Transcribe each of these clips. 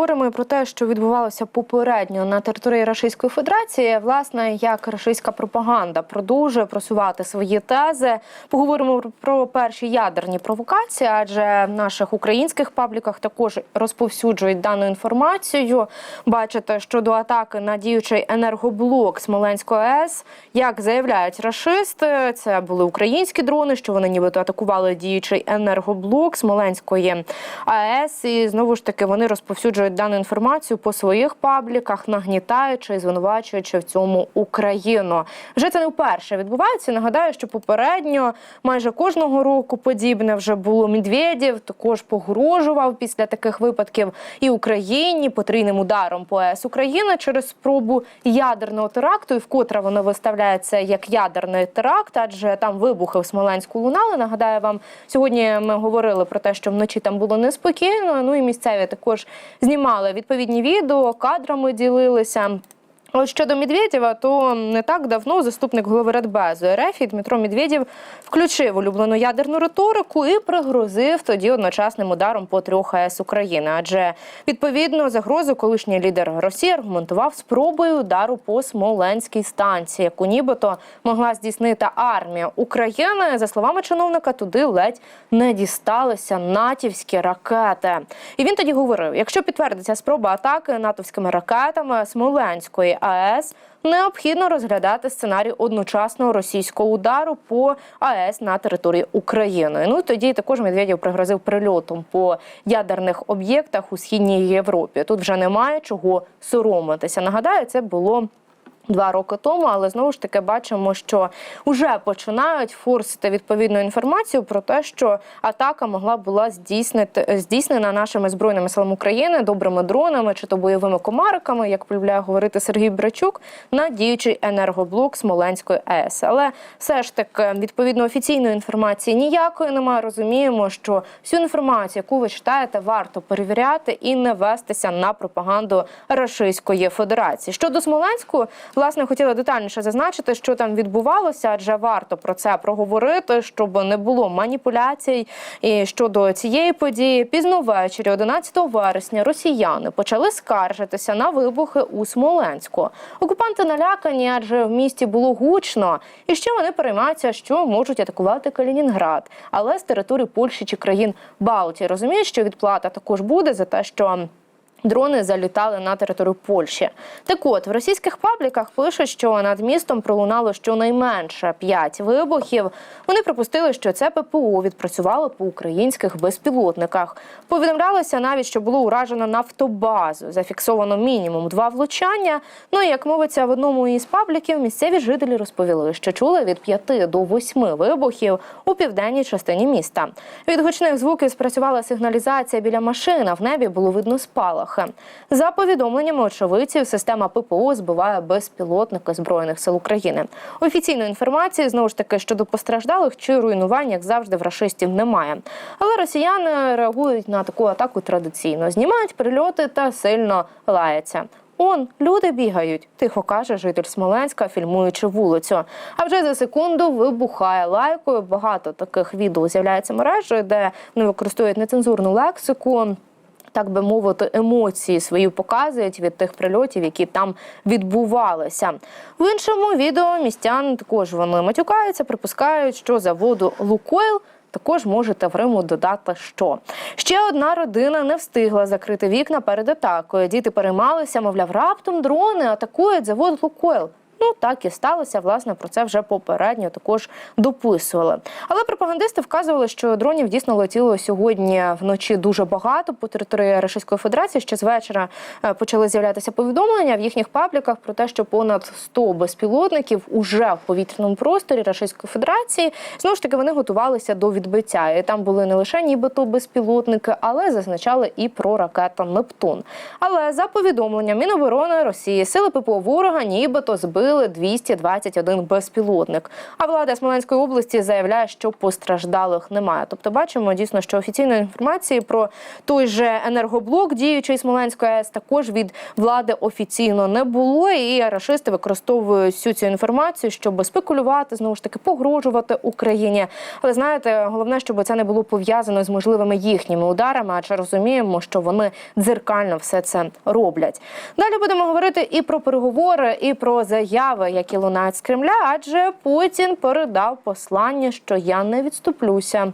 поговоримо про те, що відбувалося попередньо на території Російської Федерації. Власне, як російська пропаганда продовжує просувати свої тези. Поговоримо про перші ядерні провокації, адже в наших українських пабліках також розповсюджують дану інформацію. Бачите, щодо атаки на діючий енергоблок Смоленської АЕС, як заявляють рашисти, це були українські дрони, що вони нібито атакували діючий енергоблок Смоленської АЕС. І знову ж таки вони розповсюджують дану інформацію по своїх пабліках, нагнітаючи і звинувачуючи в цьому Україну. Вже це не вперше відбувається. Нагадаю, що попередньо майже кожного року подібне вже було Медведєв, також погрожував після таких випадків і Україні потрійним ударом по АЕС України через спробу ядерного теракту, і вкотре воно виставляється як ядерний теракт, адже там вибухи в Смоленську лунали. Нагадаю вам, сьогодні ми говорили про те, що вночі там було неспокійно. Ну і місцеві також знімали відповідні відео, кадрами ділилися. Щодо Медведєва, то не так давно заступник голови Радбезу РФ Дмитро Медведєв включив улюблену ядерну риторику і пригрозив тоді одночасним ударом по трьох АЕС України. Адже відповідно загрозу колишній лідер Росії аргументував спробою удару по Смоленській станції, яку нібито могла здійснити армія України. За словами чиновника, туди ледь не дісталися натівські ракети. І він тоді говорив: якщо підтвердиться спроба атаки натовськими ракетами Смоленської АЕС. Необхідно розглядати сценарій одночасного російського удару по АЕС на території України. Ну тоді також Медведєв пригрозив прильотом по ядерних об'єктах у східній Європі. Тут вже немає чого соромитися. Нагадаю, це було. Два роки тому, але знову ж таки бачимо, що вже починають форсити відповідну інформацію про те, що атака могла була здійснити здійснена нашими збройними силами України добрими дронами чи то бойовими комариками, як полюбляє говорити Сергій Брачук, на діючий енергоблок Смоленської АЕС. Але все ж таки відповідно офіційної інформації ніякої немає. Розуміємо, що всю інформацію, яку ви читаєте, варто перевіряти і не вестися на пропаганду Російської Федерації. Щодо Смоленську. Власне, хотіла детальніше зазначити, що там відбувалося, адже варто про це проговорити, щоб не було маніпуляцій. І щодо цієї події, пізно ввечері, 11 вересня, росіяни почали скаржитися на вибухи у Смоленську. Окупанти налякані, адже в місті було гучно, і ще вони переймаються, що можуть атакувати Калінінград, але з території Польщі чи країн Балтії. Розуміють, що відплата також буде за те, що. Дрони залітали на територію Польщі. Так от в російських пабліках пишуть, що над містом пролунало щонайменше п'ять вибухів. Вони припустили, що це ППО відпрацювало по українських безпілотниках. Повідомлялося навіть, що було уражено нафтобазу. Зафіксовано мінімум два влучання. Ну і як мовиться в одному із пабліків, місцеві жителі розповіли, що чули від п'яти до восьми вибухів у південній частині міста. Від гучних звуків спрацювала сигналізація біля машин, а в небі було видно спалахи. За повідомленнями очевидців, система ППО збиває безпілотники збройних сил України. Офіційної інформації знову ж таки щодо постраждалих чи руйнувань, як завжди, в рашистів немає. Але росіяни реагують на таку атаку традиційно, знімають прильоти та сильно лаяться. Он люди бігають, тихо каже житель Смоленська, фільмуючи вулицю. А вже за секунду вибухає лайкою. Багато таких відео з'являється мережею, де вони використовують нецензурну лексику. Так би мовити, емоції свої показують від тих прильотів, які там відбувалися. В іншому відео містян також вони матюкаються, припускають, що заводу Лукойл також можете в Риму додати, що ще одна родина не встигла закрити вікна перед атакою. Діти переймалися, мовляв, раптом дрони атакують завод Лукойл. Ну так і сталося. Власне про це вже попередньо також дописували. Але пропагандисти вказували, що дронів дійсно летіло сьогодні вночі дуже багато по території Російської Федерації. Ще з вечора е, почали з'являтися повідомлення в їхніх пабліках про те, що понад 100 безпілотників уже в повітряному просторі Російської Федерації знову ж таки вони готувалися до відбиття. І там були не лише нібито безпілотники, але зазначали і про ракету Нептун. Але за повідомленням Міноборони Росії сили ППО ворога нібито збили збили 221 безпілотник. А влада Смоленської області заявляє, що постраждалих немає. Тобто, бачимо дійсно, що офіційної інформації про той же енергоблок діючий Смоленської АЕС також від влади офіційно не було. І рашисти використовують всю цю інформацію, щоб спекулювати знову ж таки погрожувати Україні. Але знаєте, головне, щоб це не було пов'язано з можливими їхніми ударами, адже розуміємо, що вони дзеркально все це роблять. Далі будемо говорити і про переговори, і про заяви, які лунають з Кремля, адже Путін передав послання, що я не відступлюся.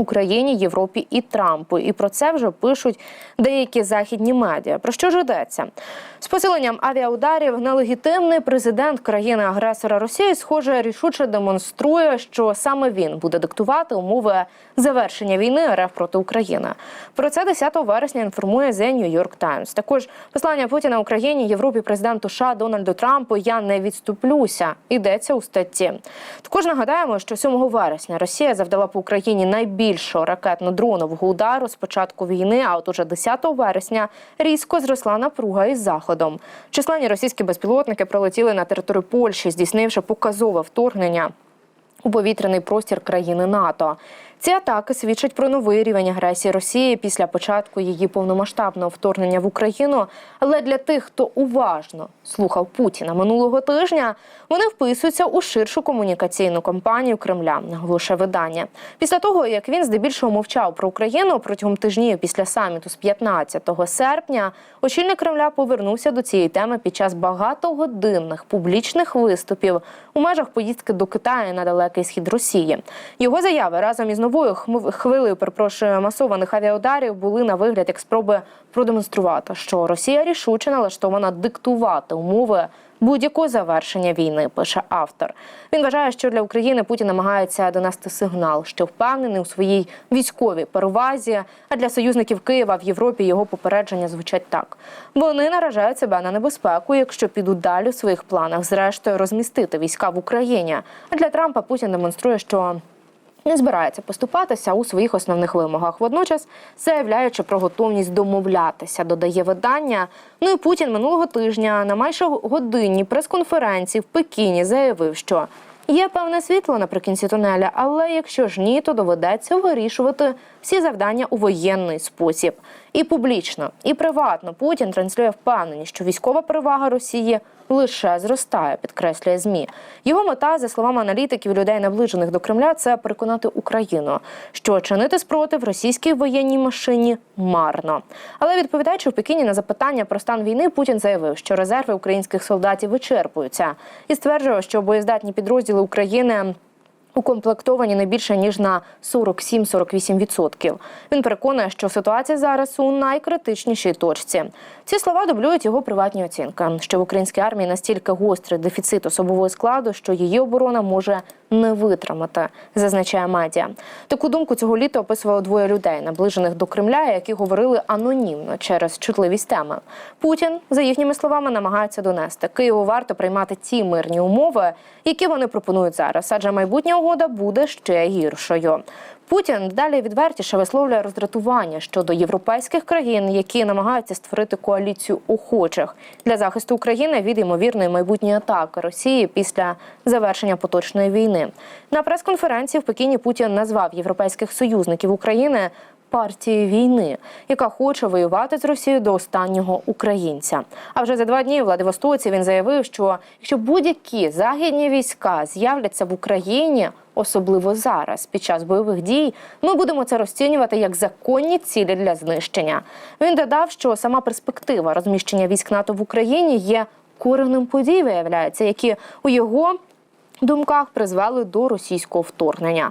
Україні, Європі і Трампу, і про це вже пишуть деякі західні медіа. Про що ж йдеться? З посиленням авіаударів нелегітимний президент країни-агресора Росії, схоже, рішуче демонструє, що саме він буде диктувати умови завершення війни РФ проти України. Про це 10 вересня інформує The New York Times. Також послання Путіна Україні, Європі, президенту США Дональду Трампу Я не відступлюся. Йдеться у статті. Також нагадаємо, що 7 вересня Росія завдала по Україні найбільшого ракетно-дронового удару з початку війни. А от уже 10 вересня різко зросла напруга із заходом. Численні російські безпілотники пролетіли на територію Польщі, здійснивши показове вторгнення у повітряний простір країни НАТО. Ці атаки свідчать про новий рівень агресії Росії після початку її повномасштабного вторгнення в Україну. Але для тих, хто уважно слухав Путіна минулого тижня, вони вписуються у ширшу комунікаційну кампанію Кремля, наголошує видання. Після того, як він здебільшого мовчав про Україну протягом тижнів після саміту з 15 серпня, очільник Кремля повернувся до цієї теми під час багатогодинних публічних виступів у межах поїздки до Китаю на далекий схід Росії. Його заяви разом із новою хм- хвилею перепрошую масованих авіаударів були на вигляд як спроби продемонструвати, що Росія рішуче налаштована диктувати умови будь-якого завершення війни. Пише автор. Він вважає, що для України Путін намагається донести сигнал, що впевнений у своїй військовій перевазі. А для союзників Києва в Європі його попередження звучать так: вони наражають себе на небезпеку, якщо підуть далі у своїх планах, зрештою розмістити війська в Україні. А для Трампа Путін демонструє, що не збирається поступатися у своїх основних вимогах. Водночас заявляючи про готовність домовлятися, додає видання. Ну і Путін минулого тижня на майже годинній прес-конференції в Пекіні заявив, що є певне світло наприкінці тунеля, але якщо ж ні, то доведеться вирішувати всі завдання у воєнний спосіб. І публічно, і приватно Путін транслює впевненість, що військова перевага Росії лише зростає, підкреслює змі. Його мета, за словами аналітиків людей, наближених до Кремля, це переконати Україну, що чинити спротив російській воєнній машині марно. Але відповідаючи в Пекіні на запитання про стан війни, Путін заявив, що резерви українських солдатів вичерпуються, і стверджував, що боєздатні підрозділи України. Укомплектовані не більше ніж на 47-48%. Він переконує, що ситуація зараз у найкритичнішій точці. Ці слова дублюють його приватні оцінки, що в українській армії настільки гострий дефіцит особового складу, що її оборона може не витримати, зазначає медіа. Таку думку цього літа описувало двоє людей, наближених до Кремля, які говорили анонімно через чутливість теми. Путін, за їхніми словами, намагається донести Києву варто приймати ті мирні умови, які вони пропонують зараз, адже майбутня угода буде ще гіршою. Путін далі відвертіше висловлює роздратування щодо європейських країн, які намагаються створити коаліцію охочих для захисту України від ймовірної майбутньої атаки Росії після завершення поточної війни. На прес-конференції в Пекіні Путін назвав європейських союзників України партії війни, яка хоче воювати з Росією до останнього українця. А вже за два дні в Владивостоці він заявив, що якщо будь-які західні війська з'являться в Україні. Особливо зараз, під час бойових дій, ми будемо це розцінювати як законні цілі для знищення. Він додав, що сама перспектива розміщення військ НАТО в Україні є коренем подій, виявляється, які у його думках призвели до російського вторгнення.